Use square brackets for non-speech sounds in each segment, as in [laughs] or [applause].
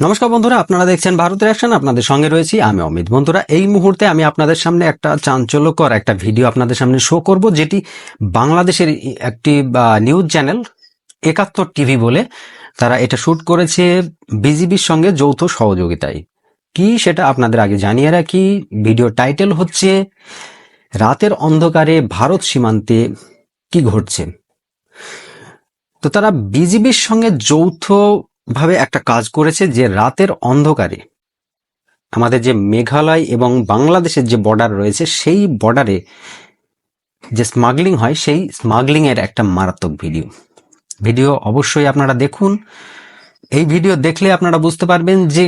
নমস্কার বন্ধুরা, আপনারা দেখছেন ভারতের অ্যাকশন আপনাদের সঙ্গে রয়েছি আমি অমিত। বন্ধুরা, এই মুহূর্তে আমি আপনাদের সামনে একটা চাঞ্চল্যকর একটা ভিডিও আপনাদের সামনে শো করব, যেটি বাংলাদেশের একটি নিউজ চ্যানেল একাত্তর টিভি বলে, তারা এটা শ্যুট করেছে বিজিবির সঙ্গে যৌথ সহযোগিতায়। কি সেটা আপনাদের আগে জানিয়ে রাখি ভিডিও টাইটেল হচ্ছে, রাতের অন্ধকারে ভারত সীমান্তে কি ঘটছে? তো তারা বিজিবির সঙ্গে যৌথভাবে একটা কাজ করেছে যে রাতের অন্ধকারে আমাদের যে মেঘালয় এবং বাংলাদেশের যে বর্ডার রয়েছে, সেই বর্ডারে যে স্মাগলিং হয়, সেই স্মাগলিং এর একটা মারাত্মক ভিডিও ভিডিও অবশ্যই আপনারা দেখুন। এই ভিডিও দেখলে আপনারা বুঝতে পারবেন যে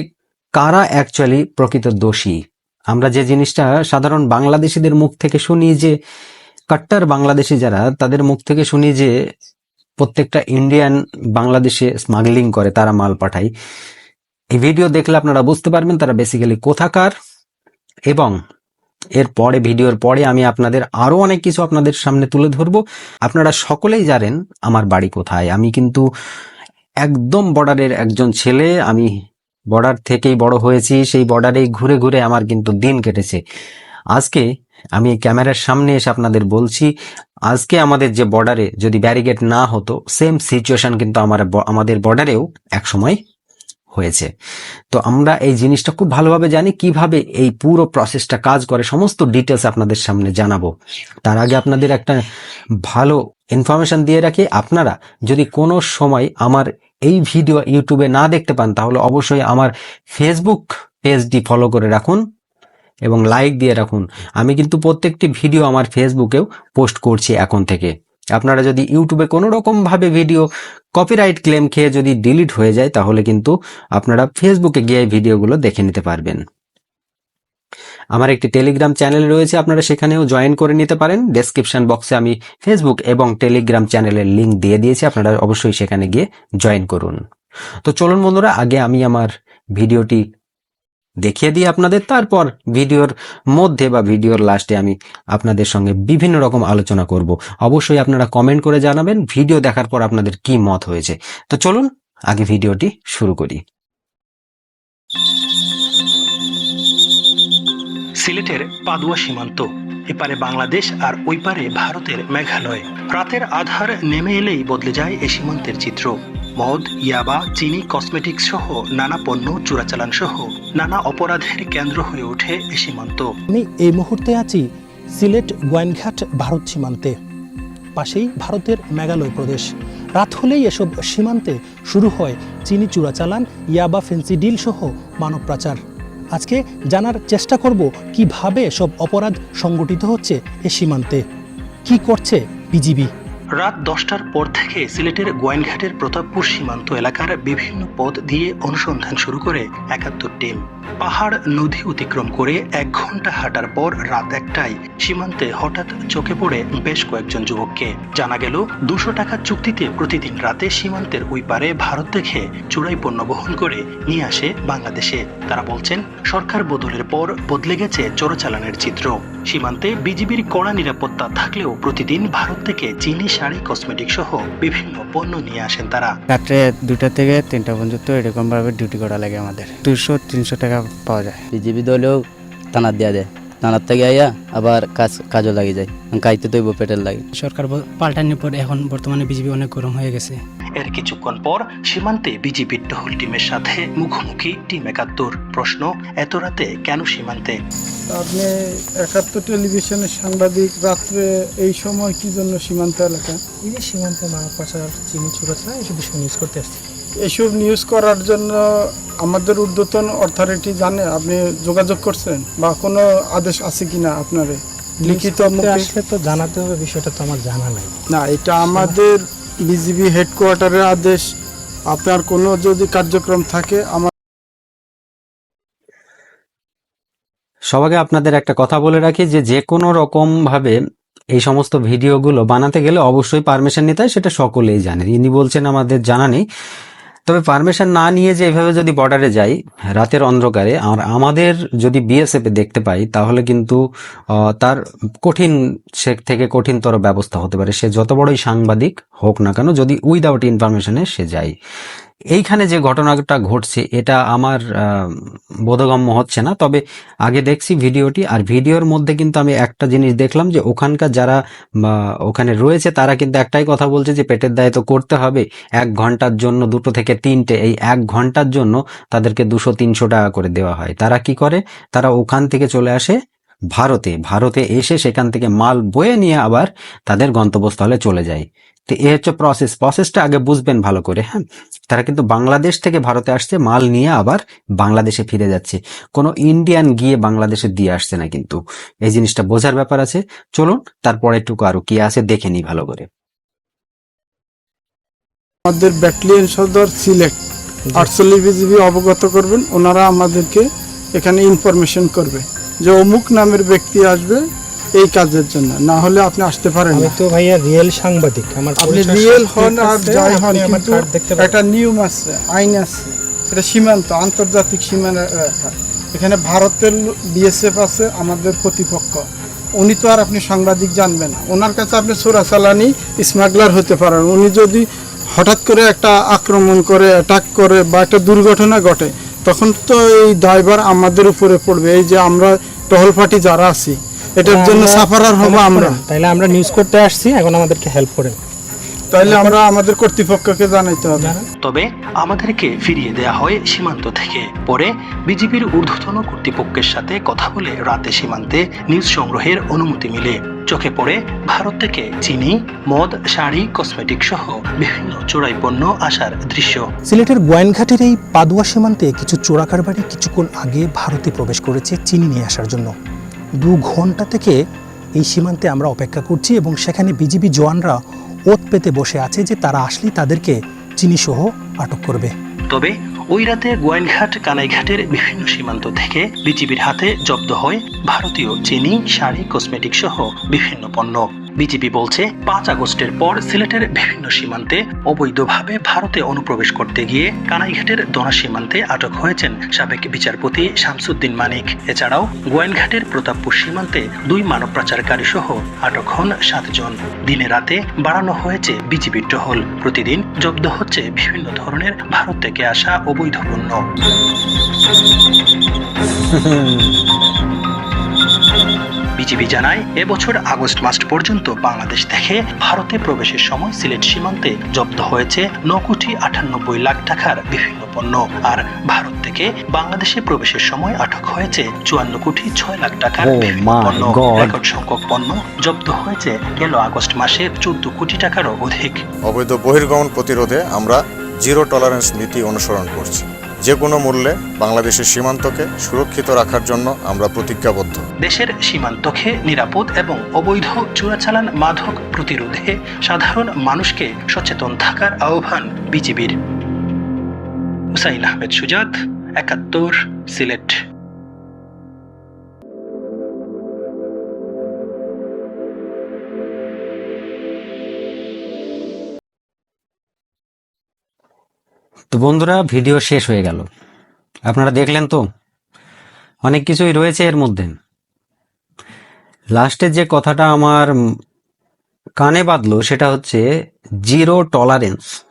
কারা অ্যাকচুয়ালি প্রকৃত দোষী। আমরা যে জিনিসটা সাধারণ বাংলাদেশিদের মুখ থেকে শুনি যে, কাট্টার বাংলাদেশি যারা, তাদের মুখ থেকে শুনি যে প্রত্যেকটা ইন্ডিয়ান বাংলাদেশে স্মাগলিং করে, তারা মাল পাঠায়। এই ভিডিও দেখলে আপনারা বুঝতে পারবেন তারা বেসিক্যালি কোথাকার এবং এর পরে ভিডিওর পরে আমি আপনাদের আরও অনেক কিছু আপনাদের সামনে তুলে ধরবো। আপনারা সকলেই জানেন আমার বাড়ি কোথায়। আমি কিন্তু একদম বর্ডারের একজন ছেলে। আমি বর্ডার থেকেই বড় হয়েছি। সেই বর্ডারেই ঘুরে ঘুরে আমার কিন্তু দিন কেটেছে। আজকে আমি এই ক্যামেরার সামনে এসে আপনাদের বলছি, আজকে আমাদের যে বর্ডারে যদি ব্যারিকেড না হতো সেম সিচুয়েশন কিন্তু আমার আমাদের বর্ডারেও একসময় হয়েছে। তো আমরা এই জিনিসটা খুব ভালোভাবে জানি, কীভাবে এই পুরো প্রসেসটা কাজ করে, সমস্ত ডিটেলস আপনাদের সামনে জানাব। তার আগে আপনাদের একটা ভালো ইনফরমেশন দিয়ে রাখি, আপনারা যদি কোনো সময় আমার এই ভিডিও ইউটিউবে না দেখতে পান, তাহলে অবশ্যই আমার ফেসবুক পেজটি ফলো করে রাখুন। এবং লাইক দিয়ে রাখুন। আমি কিন্তু প্রত্যেকটি ভিডিও আমার ফেসবুকেও পোস্ট করছি এখন থেকে। আপনারা যদি ইউটিউবে কোনো রকম ভাবে ভিডিও কপিরাইট ক্লেম খেয়ে যদি ডিলিট হয়ে যায়, তাহলে কিন্তু আপনারা ফেসবুকে গিয়ে ভিডিওগুলো দেখে নিতে পারবেন। আমার একটি টেলিগ্রাম চ্যানেল রয়েছে, আপনারা সেখানেও জয়েন করে নিতে পারেন। ডেসক্রিপশন বক্সে আমি ফেসবুক এবং টেলিগ্রাম চ্যানেলের লিংক দিয়ে দিয়েছি, আপনারা অবশ্যই সেখানে গিয়ে জয়েন করুন। তো চলুন বন্ধুরা, আগে আমি আমার ভিডিওটি দেখিয়ে দিই আপনাদের। তারপর ভিডিওর মধ্যে বা ভিডিওর লাস্টে আমি আপনাদের সঙ্গে বিভিন্ন রকম আলোচনা করব। অবশ্যই আপনারা কমেন্ট করে জানাবেন, ভিডিও দেখার পর আপনাদের কি মত হয়েছে। তো চলুন, আগে ভিডিওটি শুরু করি। সিলেটের পাদুয়া সীমান্ত, এপারে বাংলাদেশ আর ওই পারে ভারতের মেঘালয়। রাতের আধার নেমে এলেই বদলে যায় এ সীমান্তের চিত্র। মদ, ইয়াবা, চিনি, কসমেটিক্স সহ নানা পণ্য চোরাচালান সহ নানা অপরাধের কেন্দ্র হয়ে ওঠে এ সীমান্ত। আমি এই মুহূর্তে আছি সিলেট গোয়াইনঘাট ভারত সীমান্তে। পাশেই ভারতের মেঘালয় প্রদেশ। রাত হলেই এসব সীমান্তে শুরু হয় চিনি চোরাচালান, ইয়াবা ফেন্সি ডিল সহ মানব পাচার। আজকে জানার চেষ্টা করব কীভাবে সব অপরাধ সংগঠিত হচ্ছে এ সীমান্তে। কি করছে বিজিবি? রাত দশটার পর থেকে সিলেটের গোয়াইনঘাটের প্রতাপপুর সীমান্ত এলাকার বিভিন্ন পথ দিয়ে অনুসন্ধান শুরু করে একাত্তর টিম। পাহাড় নদী অতিক্রম করে এক ঘণ্টা হাঁটার পর রাত একটায় সীমান্তে হঠাৎ চোখে পড়ে বেশ কয়েকজন যুবককে। জানা গেল, দুশো টাকা চুক্তিতে প্রতিদিন রাতে সীমান্তের ওই পারে ভারত থেকে চূড়াই পণ্য বহন করে নিয়ে আসে বাংলাদেশে। তারা বলছেন, সরকার বদলের পর বদলে গেছে চোরাচালানের চিত্র। সীমান্তে বিজিবির কড়া নিরাপত্তা থাকলেও প্রতিদিন ভারত থেকে চিনি শাড়ি কসমেটিক সহ বিভিন্ন পণ্য নিয়ে আসেন তারা। রাত্রে দুটা থেকে তিনটা পর্যন্ত এরকম ভাবে ডিউটি করা লাগে আমাদের। দুশো তিনশো টাকা পাওয়া যায়। বিজেপি দলেও টানার দেওয়া যায়। টানার থেকে আইয়া আবার কাজ কাজও লাগে যায়। কাইতে তৈব পেটের লাগে। সরকার পাল্টানোর পর এখন বর্তমানে বিজেপি অনেক গরম হয়ে গেছে। এর কিছুক্ষণ পর সীমান্তে বিজিবির টহল টিমের সাথে মুখোমুখি টিম একাত্তর। প্রশ্ন এত রাতে কেন সীমান্তে? আপনি একাত্তর টেলিভিশনের সাংবাদিক রাত্রে এই সময় কি জন্য সীমান্ত এলাকা? এই যে সীমান্তে মানব পাচার চিনি চূড়াচালান এসব বিষয় নিউজ করতে আসছে। এসব নিউজ করার জন্য আমাদের ঊর্ধ্বতন অথরিটি জানে আপনি যোগাযোগ করছেন বা কোনো আদেশ আছে কিনা আপনারে? লিখিত মুখে? আসলে তো জানাতে হবে বিষয়টা তো আমার জানা নাই। না এটা আমাদের বিজিবি হেডকোয়ার্টারের আদেশ। আপনার কোনো যদি কার্যক্রম থাকে, আমার সবাইকে আপনাদের একটা কথা বলে রাখি যে যে কোনো রকম ভাবে এই সমস্ত ভিডিওগুলো বানাতে গেলে অবশ্যই পারমিশন নিতে হয়, সেটা সকলেই জানে ইনি বলছেন, আমাদের জানা নেই। তবে পারমিশন না নিয়ে যে এভাবে যদি বর্ডারে যাই, রাতের অন্ধকারে, আর আমাদের যদি বিএসএফে দেখতে পাই, তাহলে কিন্তু তার কঠিন সে থেকে কঠিনতর ব্যবস্থা হতে পারে। সে যত বড়ই সাংবাদিক হোক না কেন, যদি উইদাউট ইনফরমেশনে সে যায়। এইখানে যে ঘটনাটা ঘটছে, এটা আমার বোধগম্য হচ্ছে না। তবে আগে দেখছি ভিডিওটি, আর ভিডিওর মধ্যে কিন্তু আমি একটা জিনিস দেখলাম যে, ওখানকার যারা ওখানে রয়েছে, তারা কিন্তু একটাই কথা বলছে যে, পেটের দায়ে তো করতে হবে। এক ঘণ্টার জন্য, দুটো থেকে তিনটে, এই এক ঘণ্টার জন্য তাদেরকে দুশো, তিনশো টাকা করে দেওয়া হয়। তারা কি করে? তারা ওখান থেকে চলে আসে ভারতে। ভারতে এসে সেখান থেকে মাল বয়ে নিয়ে আবার তাদের গন্তব্যস্থলে চলে যায়। তো এ হচ্ছে প্রসেস প্রসেসটা আগে বুঝবেন ভালো করে হ্যাঁ? তারা কিন্তু বাংলাদেশ থেকে ভারতে আসছে মাল নিয়ে আবার বাংলাদেশে ফিরে যাচ্ছে। কোনো ইন্ডিয়ান গিয়ে বাংলাদেশে দিয়ে আসছে না কিন্তু। এই জিনিসটা বোঝার ব্যাপার আছে। চলুন তারপরে একটু আরও কি আছে দেখে নিই ভালো করে। আমাদের ব্যাটালিয়ন সদর সিলেট। আটচল্লিশ বিজিবি অবগত করবেন ওনারা আমাদেরকে এখানে ইনফরমেশন করবে। যে অমুক নামের ব্যক্তি আসবে এই কাজের জন্য। না হলে আপনি আসতে পারেন আমি তো ভাইয়া রিয়েল সাংবাদিক। আমার আপনি রিয়েল হন আর যাই হন কিন্তু। একটা নিয়ম আছে আইন আছে। এটা সীমান্ত আন্তর্জাতিক সীমানা এখানে ভারতের বিএসএফ আছে আমাদের প্রতিপক্ষ। উনি তো আর আপনি সাংবাদিক জানবেন ওনার কাছে আপনি চোরাচালানি স্মাগলার হতে পারেন। উনি যদি হঠাৎ করে একটা আক্রমণ করে অ্যাটাক করে বা একটা দুর্ঘটনা ঘটে তখন তো এই দায়ভার আমাদের উপরে পড়বে। এই যে আমরা টহল পার্টি যারা আছি এটার জন্য সাফারার হব আমরা। তাইলে আমরা নিউজ করতে আসছি এখন আমাদেরকে হেল্প করেন। তাইলে আমরা আমাদের কর্তৃপক্ষকে জানাইতে হবে। তবে আমাদেরকে ফিরিয়ে দেয়া হয় সীমান্ত থেকে। পরে বিজেপির ঊর্ধ্বতন কর্তৃপক্ষের সাথে কথা বলে রাতে সীমান্তে নিউজ সংগ্রহের অনুমতি মিলে। চোখে পড়ে ভারত থেকে চিনি মদ শাড়ি কসমেটিক সহ বিভিন্ন চোরাই পণ্য আসার দৃশ্য। সিলেটের গোয়াইনঘাটের এই পাদুয়া সীমান্তে কিছু চোরাকারবারি কিছুক্ষণ আগে ভারতে প্রবেশ করেছে চিনি নিয়ে আসার জন্য। দু ঘণ্টা থেকে এই সীমান্তে আমরা অপেক্ষা করছি এবং সেখানে বিজিবি জওয়ানরা ওত পেতে বসে আছে যে তারা আসলেই তাদেরকে চিনিসহ আটক করবে। তবে ওই রাতে গোয়াইনঘাট কানাইঘাটের বিভিন্ন সীমান্ত থেকে বিজিবির হাতে জব্দ হয় ভারতীয় চিনি, শাড়ি কসমেটিক সহ বিভিন্ন পণ্য। বিজিবি বলছে, পাঁচ আগস্টের পর সিলেটের বিভিন্ন সীমান্তে অবৈধভাবে ভারতে অনুপ্রবেশ করতে গিয়ে কানাইঘাটের দোনা সীমান্তে আটক হয়েছেন সাবেক বিচারপতি শামসুদ্দিন মানিক। এছাড়াও গোয়াইনঘাটের প্রতাপপুর সীমান্তে দুই মানব পাচারকারী সহ আটক হন সাতজন দিনে রাতে বাড়ানো হয়েছে বিজিবির টহল। প্রতিদিন জব্দ হচ্ছে বিভিন্ন ধরনের ভারত থেকে আসা অবৈধ পণ্য। [laughs] বিজিবি জানায় এবছর আগস্ট মাস পর্যন্ত বাংলাদেশ থেকে ভারতে প্রবেশের সময় সিলেট সীমান্তে জব্দ হয়েছে ন কোটি আটানব্বই লাখ টাকার বিভিন্ন পণ্য। আর ভারত থেকে বাংলাদেশে প্রবেশের সময় আটক হয়েছে চুয়ান্ন কোটি ছয় লাখ টাকার Oh বিভিন্ন পণ্য। রেকর্ড সংখ্যক পণ্য জব্দ হয়েছে গেল আগস্ট মাসে চোদ্দ কোটি টাকারও অধিক। অবৈধ বহির্গমন প্রতিরোধে আমরা জিরো টলারেন্স নীতি অনুসরণ করছি। যে কোনো মূল্যে বাংলাদেশের সীমান্তকে সুরক্ষিত রাখার জন্য আমরা প্রতিজ্ঞাবদ্ধ। দেশের সীমান্তকে নিরাপদ এবং অবৈধ চোরাচালান মাধক প্রতিরোধে সাধারণ মানুষকে সচেতন থাকার আহ্বান বিজিবির। হুসাইন আহমেদ সুজাত, একাত্তর, সিলেট। তো বন্ধুরা, ভিডিও শেষ হয়ে গেল। আপনারা দেখলেন তো, অনেক কিছুই রয়েছে এর মধ্যে। লাস্টে যে কথাটা আমার কানে বাঁধলো, সেটা হচ্ছে জিরো টলারেন্স।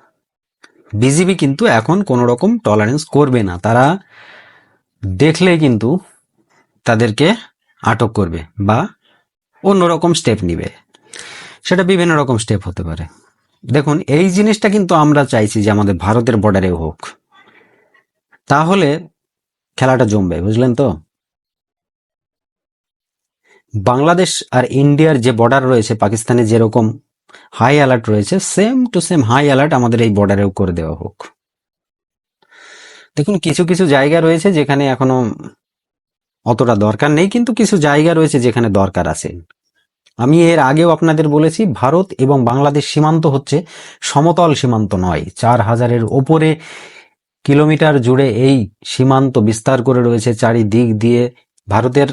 বিজিবি কিন্তু এখন কোনো রকম টলারেন্স করবে না। তারা দেখলে কিন্তু তাদেরকে আটক করবে বা অন্যরকম স্টেপ নিবে। সেটা বিভিন্ন রকম স্টেপ হতে পারে। দেখুন, এই জিনিসটা কিন্তু আমরা চাইছি যে আমাদের ভারতের বর্ডারেও হোক। তাহলে খেলাটা জমবে, বুঝলেন তো? বাংলাদেশ আর ইন্ডিয়ার যে বর্ডার রয়েছে পাকিস্তানে যেরকম হাই অ্যালার্ট রয়েছে same to same high alert আমাদের এই বর্ডারেও করে দেওয়া হোক। দেখুন, কিছু কিছু জায়গা রয়েছে যেখানে এখনও অতটা দরকার নেই, কিন্তু কিছু জায়গা রয়েছে যেখানে দরকার আছে। আমি এর আগেও আপনাদের বলেছি, ভারত এবং বাংলাদেশ সীমান্ত হচ্ছে সমতল সীমান্ত নয়। চার হাজারের ওপরে কিলোমিটার জুড়ে এই সীমান্ত বিস্তার করে রয়েছে চারিদিক দিয়ে ভারতের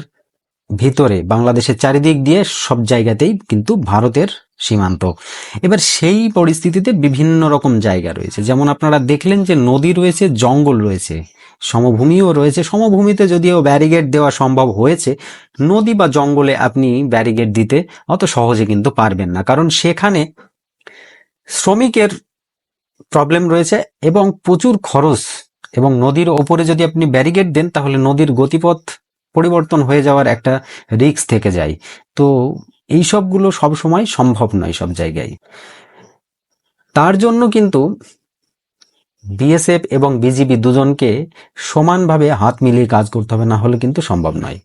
ভিতরে। বাংলাদেশের চারিদিক দিয়ে সব জায়গাতেই কিন্তু ভারতের সীমান্ত। এবার সেই পরিস্থিতিতে বিভিন্ন রকম জায়গা রয়েছে। যেমন আপনারা দেখলেন যে নদী রয়েছে, জঙ্গল রয়েছে। সমভূমিও রয়েছে। সমভূমিতে যদিও ব্যারিগেড দেওয়া সম্ভব হয়েছে, নদী বা জঙ্গলে আপনি ব্যারিগেড দিতে অত সহজে কিন্তু পারবেন না। কারণ সেখানে শ্রমিকের প্রবলেম রয়েছে এবং প্রচুর খরচ এবং নদীর ওপরে যদি আপনি ব্যারিগেড দেন, তাহলে নদীর গতিপথ পরিবর্তন হয়ে যাওয়ার একটা রিস্ক থেকে যায়। তো এই সবগুলো সব সময় সম্ভব নয় সব জায়গায়। তার জন্য কিন্তু বিএসএফ এবং বিজিবি দুজনকে সমানভাবে হাত মিলিয়ে কাজ করতে হবে, না হলে কিন্তু সম্ভব নয়।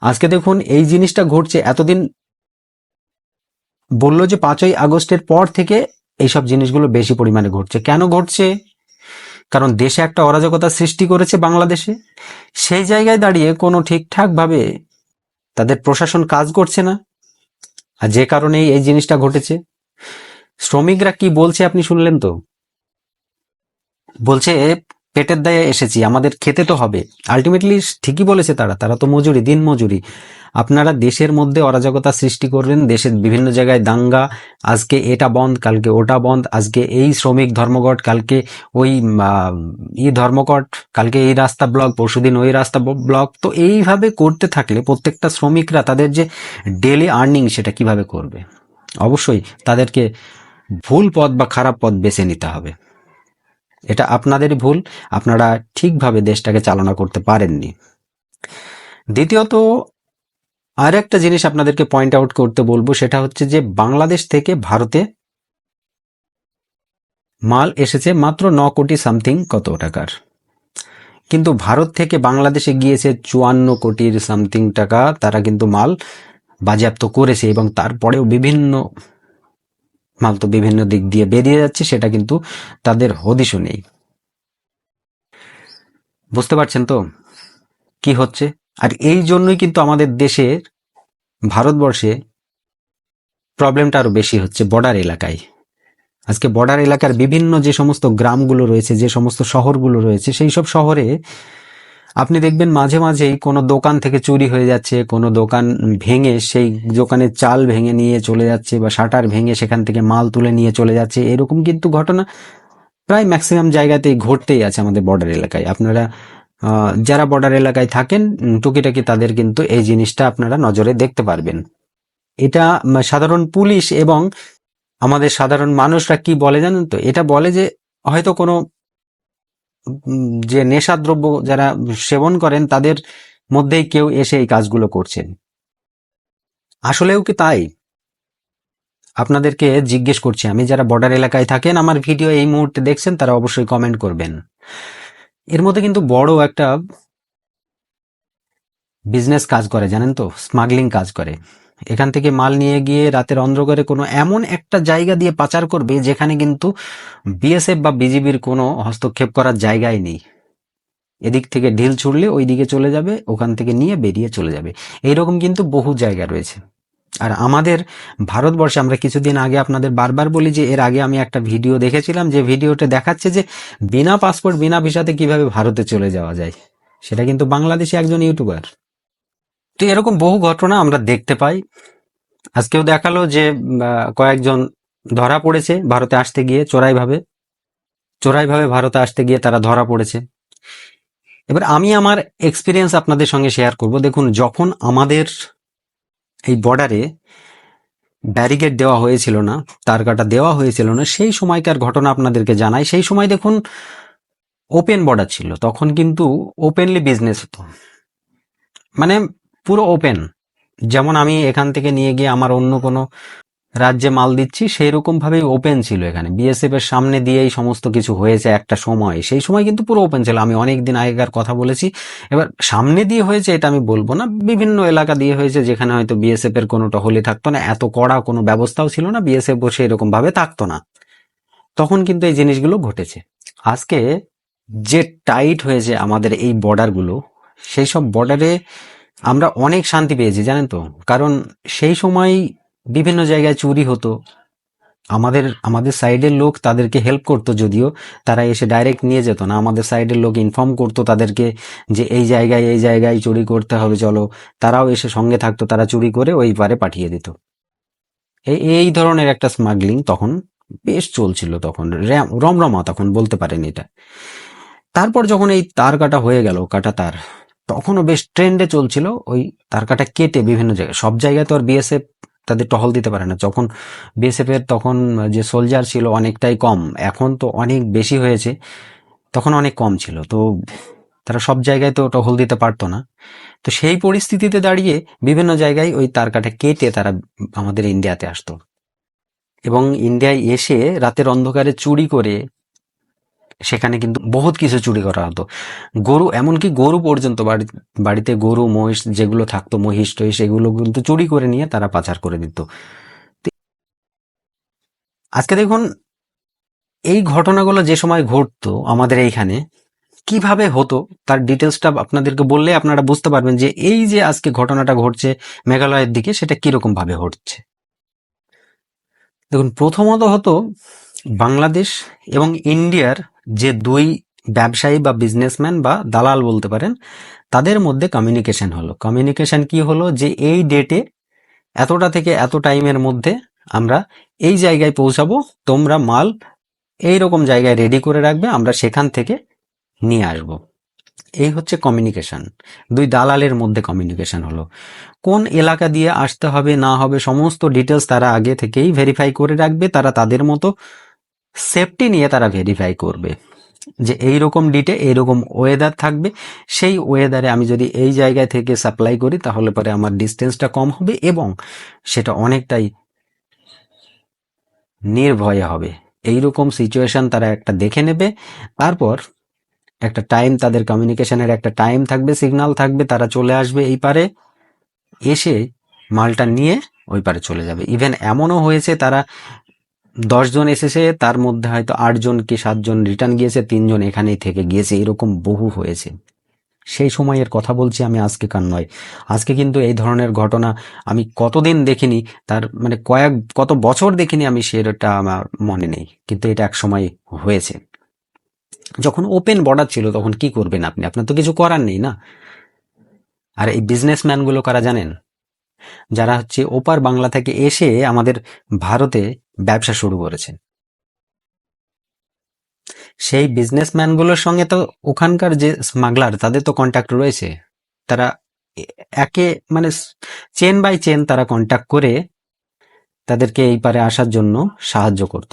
আজকে দেখুন, এই জিনিসটা ঘটছে, এতদিন বলল যে পাঁচই আগস্টের পর থেকে এইসব জিনিসগুলো বেশি পরিমাণে ঘটছে। কেন ঘটছে? কারণ দেশে একটা অরাজকতা সৃষ্টি করেছে বাংলাদেশে। সেই জায়গায় দাঁড়িয়ে কোনো ঠিকঠাকভাবে তাদের প্রশাসন কাজ করছে না। আর যে কারণেই এই জিনিসটা ঘটেছে। শ্রমিকরা কি বলছে আপনি শুনলেন তো? বলছে পেটের দায়ে এসেছি, আমাদের খেতে তো হবে। আলটিমেটলি ঠিকই বলেছে তারা তারা তো মজুরি, দিন মজুরি। আপনারা দেশের মধ্যে অরাজকতা সৃষ্টি করলেন, দেশের বিভিন্ন জায়গায় দাঙ্গা, আজকে এটা বন্ধ, কালকে ওটা বন্ধ, আজকে এই শ্রমিক ধর্মঘট, কালকে ওই ই ধর্মঘট, কালকে এই রাস্তা ব্লক, পরশুদিন ওই রাস্তা ব্লক। তো এইভাবে করতে থাকলে প্রত্যেকটা শ্রমিকরা তাদের যে ডেলি আর্নিং সেটা কীভাবে করবে? অবশ্যই তাদেরকে ভুল পথ বা খারাপ পথ বেছে নিতে হবে। এটা আপনাদের ভুল। আপনারা ঠিকভাবে দেশটাকে চালনা করতে পারেননি। দ্বিতীয়ত আর একটা জিনিস আপনাদেরকে পয়েন্ট আউট করতে বলব, সেটা হচ্ছে যে বাংলাদেশ থেকে ভারতে মাল এসেছে মাত্র ন কোটি সামথিং কত টাকার। কিন্তু ভারত থেকে বাংলাদেশে গিয়েছে চুয়ান্ন কোটির সামথিং টাকা, তারা কিন্তু মাল বাজেয়াপ্ত করেছে এবং তারপরেও বিভিন্ন মাল তো বিভিন্ন দিক দিয়ে বেরিয়ে যাচ্ছে, সেটা কিন্তু তাদের হদিশও নেই। বুঝতে পারছেন তো কি হচ্ছে? আর এই জন্যই কিন্তু আমাদের দেশের ভারতবর্ষে প্রবলেমটা আরও বেশি হচ্ছে বর্ডার এলাকায়। আজকে বর্ডার এলাকার বিভিন্ন যে সমস্ত গ্রামগুলো রয়েছে, যে সমস্ত শহরগুলো রয়েছে, সেই সব শহরে আপনি দেখবেন মাঝে মাঝেই কোনো দোকান থেকে চুরি হয়ে যাচ্ছে, কোনো দোকান ভেঙে সেই দোকানের চাল ভেঙে নিয়ে চলে যাচ্ছে বা শাটার ভেঙে সেখান থেকে মাল তুলে নিয়ে চলে যাচ্ছে, এরকম কিন্তু ঘটনা প্রায় ম্যাক্সিমাম জায়গাতেই ঘটতেই আছে আমাদের বর্ডার এলাকায়। আপনারা যারা বর্ডার এলাকায় থাকেন টুকিটাকি তাদের কিন্তু এই জিনিসটা আপনারা নজরে দেখতে পারবেন। এটা সাধারণ পুলিশ এবং আমাদের সাধারণ মানুষরা কি বলে জানেন তো? এটা বলে যে হয়তো কোনো যে নেশাদ্রব্য যারা সেবন করেন, তাদের মধ্যেই কেউ এসে এই কাজগুলো করছেন। আসলেও কি তাই? আপনাদেরকে জিজ্ঞেস করছি, আমি যারা বর্ডার এলাকায় থাকেন, আমার ভিডিও এই মুহূর্তে দেখছেন, তারা অবশ্যই কমেন্ট করবেন। এর মধ্যে কিন্তু বড় একটা বিজনেস কাজ করে, জানেন তো? স্মাগলিং কাজ করে। এখান থেকে মাল নিয়ে গিয়ে রাতের অন্ধকারে কোনো এমন একটা জায়গা দিয়ে পাচার করবে যেখানে কিন্তু বিএসএফ বা বিজিবির কোনো হস্তক্ষেপ করার জায়গাই নেই। এদিক থেকে ঢিল ছুড়লে ওই দিকে চলে যাবে, ওখান থেকে নিয়ে বেরিয়ে চলে যাবে। এইরকম কিন্তু বহু জায়গা রয়েছে। আর আমাদের ভারতবর্ষে আমরা কিছুদিন আগে আপনাদের বারবার বলি যে, এর আগে আমি একটা ভিডিও দেখেছিলাম যে ভিডিওতে দেখাচ্ছে যে, বিনা পাসপোর্ট, বিনা ভিসাতে কীভাবে ভারতে চলে যাওয়া যায়। সেটা কিন্তু বাংলাদেশে একজন ইউটিউবার তো এরকম বহু ঘটনা আমরা দেখতে পাই। আজকেও দেখাল যে কয়েকজন ধরা পড়েছে ভারতে আসতে গিয়ে চোরাইভাবে। চোরাইভাবে ভারতে আসতে গিয়ে তারা ধরা পড়েছে। এবার আমি আমার এক্সপিরিয়েন্স আপনাদের সঙ্গে শেয়ার করব। দেখুন, যখন আমাদের এই বর্ডারে ব্যারিকেড দেওয়া হয়েছিল না তার কাটা দেওয়া হয়েছিল না, সেই সময়কার ঘটনা আপনাদেরকে জানাই। সেই সময় দেখুন ওপেন বর্ডার ছিল। তখন কিন্তু ওপেনলি বিজনেস হতো। মানে পুরো ওপেন যেমন আমি এখান থেকে নিয়ে গিয়ে আমার অন্য কোনো রাজ্যে মাল দিচ্ছি সেই রকম ভাবেই ওপেন ছিল এখানে। বিএসএফ এর সামনে দিয়েই সমস্ত কিছু হয়েছে একটা সময়। সেই সময় কিন্তু পুরো ওপেন ছিল। আমি অনেক দিন আগেকার কথা বলেছি। এবার সামনে দিয়ে হয়েছে এটা আমি বলব না। বিভিন্ন এলাকা দিয়ে হয়েছে যেখানে হয়তো বিএসএফ এর কোনো টহলি থাকতো না। এত কড়া কোনো ব্যবস্থাও ছিল না। বিএসএফ বসে এরকম ভাবে থাকতো না। তখন কিন্তু এই জিনিসগুলো ঘটেছে। আজকে যে টাইট হয়েছে আমাদের এই বর্ডারগুলো সেই সব বর্ডারে আমরা অনেক শান্তি পেয়েছি, জানেন তো? কারণ সেই সময় বিভিন্ন জায়গায় চুরি হতো। আমাদের আমাদের সাইডের লোক তাদেরকে হেল্প করতো যদিও, তারা এসে ডাইরেক্ট নিয়ে যেত না। আমাদের সাইডের লোক ইনফর্ম করতো তাদেরকে যে এই জায়গায় এই জায়গায় চুরি করতে হবে, চলো। তারাও এসে সঙ্গে থাকতো, তারা চুরি করে ওই পারে পাঠিয়ে দিত। এই এই ধরনের একটা স্মাগলিং তখন বেশ চলছিল তখন। রমরমা তখন বলতে পারেন এটা। তারপর যখন এই তার কাটা হয়ে গেল, কাটা তার তখনও বেশ ট্রেন্ডে চলছিল ওই তার কাটা কেটে বিভিন্ন জায়গায়। সব জায়গায় তো আর বিএসএফ তাদের টহল দিতে পারে না। যখন বিএসএফ এর তখন যে সোলজার ছিল অনেকটাই কম। এখন তো অনেক বেশি হয়েছে। তখন অনেক কম ছিল। তো তারা সব জায়গায় তো টহল দিতে পারতো না। তো সেই পরিস্থিতিতে দাঁড়িয়ে বিভিন্ন জায়গায় ওই তারকাটা কেটে তারা আমাদের ইন্ডিয়াতে আসতো। এবং ইন্ডিয়ায় এসে রাতের অন্ধকারে চুরি করে সেখানে কিন্তু বহুত কিছু চুরি করা হতো। গরু, এমনকি গরু পর্যন্ত, বাড়ি, বাড়িতে গরু, মহিষ যেগুলো থাকতো, মহিষ টহিষ, এগুলো কিন্তু চুরি করে নিয়ে তারা পাচার করে দিত। আজকে দেখুন, এই ঘটনাগুলো যে সময় ঘটতো আমাদের এইখানে, কীভাবে হতো, তার ডিটেলসটা আপনাদেরকে বললে আপনারা বুঝতে পারবেন যে এই যে আজকে ঘটনাটা ঘটছে মেঘালয়ের দিকে, সেটা কীরকম ভাবে ঘটছে দেখুন, প্রথমত হতো বাংলাদেশ এবং ইন্ডিয়ার যে দুই ব্যবসায়ী বা বিজনেসম্যান বা দালাল বলতে পারেন, তাদের মধ্যে কমিউনিকেশন হলো। কমিউনিকেশন কি হলো? যে এই ডেটে এতটা থেকে এত টাইমের মধ্যে আমরা এই জায়গায় পৌঁছাবো, তোমরা মাল এই রকম জায়গায় রেডি করে রাখবে, আমরা সেখান থেকে নিয়ে আসব। এই হচ্ছে কমিউনিকেশন দুই দালালের মধ্যে কমিউনিকেশন হলো। কোন এলাকা দিয়ে আসতে হবে, না হবে, সমস্ত ডিটেলস তারা আগে থেকেই ভেরিফাই করে রাখবে, তারা তাদের মতো সেফটি নিয়ে তারা ভেরিফাই করবে যে এই রকম ডিটে এইরকম ওয়েদার থাকবে। সেই ওয়েদারে আমি যদি এই জায়গায় থেকে সাপ্লাই করি, তাহলে পরে আমার ডিস্টেন্সটা কম হবে এবং সেটা অনেকটাই নির্ভয়ে হবে। এই রকম সিচুয়েশন তারা একটা দেখে নেবে। তারপর একটা টাইম তাদের কমিউনিকেশনের একটা টাইম থাকবে সিগন্যাল থাকবে, তারা চলে আসবে এই পারে। এসে মালটা নিয়ে ওই পারে চলে যাবে। ইভেন এমনও হয়েছে, তারা দশজন এসেছে, তার মধ্যে হয়তো আটজন কি সাতজন রিটার্ন গিয়েছে, তিনজন এখানেই থেকে গিয়েছে, এরকম বহু হয়েছে। সেই সময়ের কথা বলছি আমি আজকে কার নয়। আজকে কিন্তু এই ধরনের ঘটনা আমি কতদিন দেখিনি, তার মানে কয়েক, কত বছর দেখিনি আমি সেটা আমার মনে নেই, কিন্তু এটা এক সময় হয়েছে। যখন ওপেন বর্ডার ছিল তখন কি করবেন আপনি? আপনার তো কিছু করার নেই না? আর এই বিজনেসম্যানগুলো কারা জানেন? যারা হচ্ছে ওপার বাংলা থেকে এসে আমাদের ভারতে ব্যবসা শুরু করেছেন। সেই বিজনেসম্যানগুলোর সঙ্গে তো ওখানকার যে স্মাগলার তাদের তো কন্ট্যাক্ট রয়েছে। তারা একে মানে চেন বাই চেন তারা কন্ট্যাক্ট করে তাদেরকে এই পারে আসার জন্য সাহায্য করত।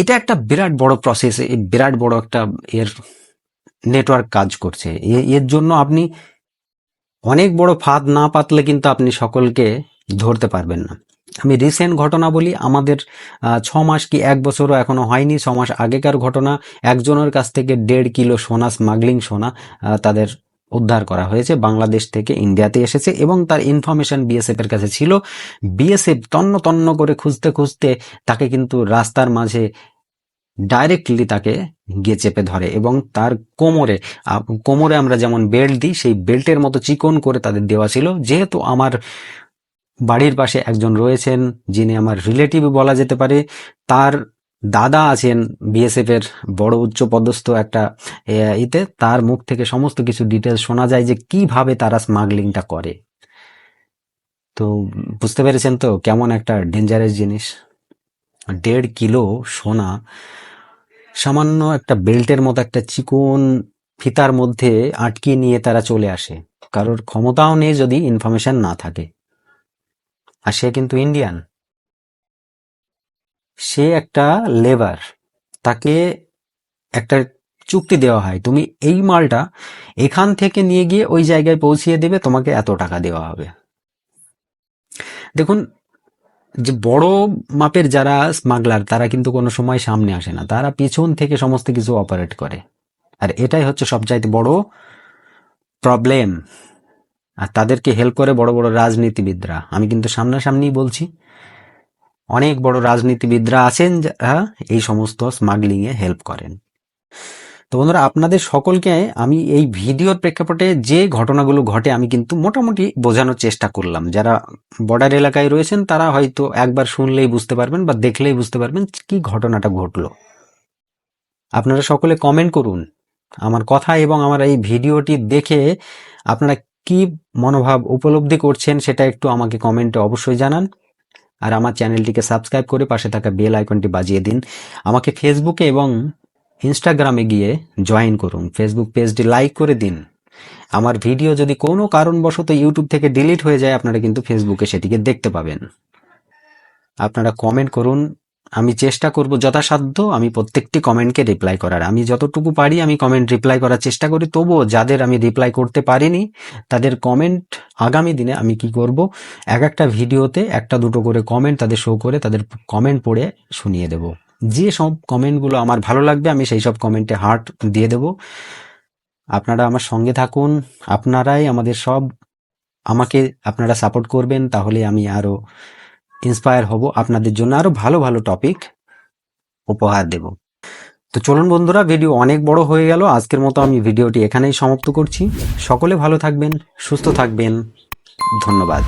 এটা একটা বিরাট বড় প্রসেস বিরাট বড় একটা এর নেটওয়ার্ক কাজ করছে। এর জন্য আপনি অনেক বড় ফাঁদ না পাতলে কিন্তু আপনি সকলকে ধরতে পারবেন না। আমি রিসেন্ট ঘটনা বলি, আমাদের ছ মাস কি এক বছরও এখনও হয়নি, ছ মাস আগেকার ঘটনা। একজনের কাছ থেকে দেড় কিলো সোনা স্মাগলিং সোনা তাদের উদ্ধার করা হয়েছে, বাংলাদেশ থেকে ইন্ডিয়াতে এসেছে এবং তার ইনফরমেশন বিএসএফ এর কাছে ছিল। বিএসএফ তন্ন তন্ন করে খুঁজতে খুঁজতে তাকে কিন্তু রাস্তার মাঝে ডাইরেক্টলি তাকে গিয়ে চেপে ধরে এবং তার কোমরে কোমরে আমরা যেমন বেল্ট দিই, সেই বেল্টের মতো চিকন করে তাদের দেওয়া ছিল। যেহেতু আমার বাড়ির পাশে একজন রয়েছেন যিনি আমার রিলেটিভ বলা যেতে পারে। তার দাদা আছেন বিএসএফ এর বড় উচ্চ পদস্থ একটা ইতে তার মুখ থেকে সমস্ত কিছু ডিটেলস শোনা যায় যে কীভাবে তারা স্মাগলিংটা করে। তো বুঝতে পেরেছেন তো কেমন একটা ডেঞ্জারাস জিনিস। দেড় কিলো সোনা, সামান্য একটা বেল্টের মতো একটা চিকন ফিতার মধ্যে আটকে নিয়ে তারা চলে আসে। কারোর ক্ষমতাও নেই যদি ইনফরমেশন না থাকে। আর সে কিন্তু ইন্ডিয়ান সে একটা লেবার তাকে একটা চুক্তি দেওয়া হয়। তুমি এই মালটা এখান থেকে নিয়ে গিয়ে ওই জায়গায় পৌঁছিয়ে দেবে, তোমাকে এত টাকা দেওয়া হবে। দেখুন, যে বড় মাপের যারা স্মাগলার তারা কিন্তু কোনো সময় সামনে আসে না। তারা পিছন থেকে সমস্ত কিছু অপারেট করে। আর এটাই হচ্ছে সবচাইতে বড় প্রবলেম আর তাদেরকে হেল্প করে বড় বড় রাজনীতিবিদরা। আমি কিন্তু সামনাসামনি বলছি, অনেক বড় রাজনীতিবিদরা আছেন যারা এই সমস্ত স্মাগলিং এ হেল্প করেন। তো বন্ধুরা, আপনাদের সকলকে আমি এই ভিডিওর প্রেক্ষাপটে যে ঘটনাগুলো ঘটে আমি কিন্তু মোটামুটি বোঝানোর চেষ্টা করলাম। যারা বর্ডার এলাকায় রয়েছেন, তারা হয়তো একবার শুনলেই বুঝতে পারবেন বা দেখলেই বুঝতে পারবেন কি ঘটনাটা ঘটলো। আপনারা সকলে কমেন্ট করুন। আমার কথা এবং আমার এই ভিডিওটি দেখে আপনারা কি মনোভাব উপলব্ধি করছেন সেটা একটু আমাকে কমেন্টে অবশ্যই জানান। আর আমার চ্যানেলটিকে সাবস্ক্রাইব করে পাশে থাকা বেল আইকনটি বাজিয়ে দিন। আমাকে ফেসবুকে এবং ইনস্টাগ্রামে গিয়ে জয়েন করুন। ফেসবুক পেজটি লাইক করে দিন। আমার ভিডিও যদি কোনো কারণবশত ইউটিউব থেকে ডিলিট হয়ে যায়, আপনারা কিন্তু ফেসবুকে সেটিকে দেখতে পাবেন। আপনারা কমেন্ট করুন আমি চেষ্টা করব যথাসাধ্য আমি প্রত্যেকটি কমেন্টকে রিপ্লাই করার। আমি যতটুকু পারি আমি কমেন্ট রিপ্লাই করার চেষ্টা করি, তবুও যাদের আমি রিপ্লাই করতে পারিনি, তাদের কমেন্ট আগামী দিনে আমি কি করব, এক একটা ভিডিওতে একটা দুটো করে কমেন্ট তাদের শো করে তাদের কমেন্ট পড়ে শুনিয়ে দেব। যে সব কমেন্টগুলো আমার ভালো লাগবে আমি সেই সব কমেন্টে হার্ট দিয়ে দেব। আপনারা আমার সঙ্গে থাকুন, আপনারাই আমাদের সব, আমাকে আপনারা সাপোর্ট করবেন, তাহলে আমি আরও ইন্সপায়ার হব আপনাদের জন্য আরও ভালো ভালো টপিক উপহার দেব। তো চলুন বন্ধুরা ভিডিও অনেক বড় হয়ে গেল। আজকের মতো আমি ভিডিওটি এখানেই সমাপ্ত করছি। সকলে ভালো থাকবেন, সুস্থ থাকবেন। ধন্যবাদ।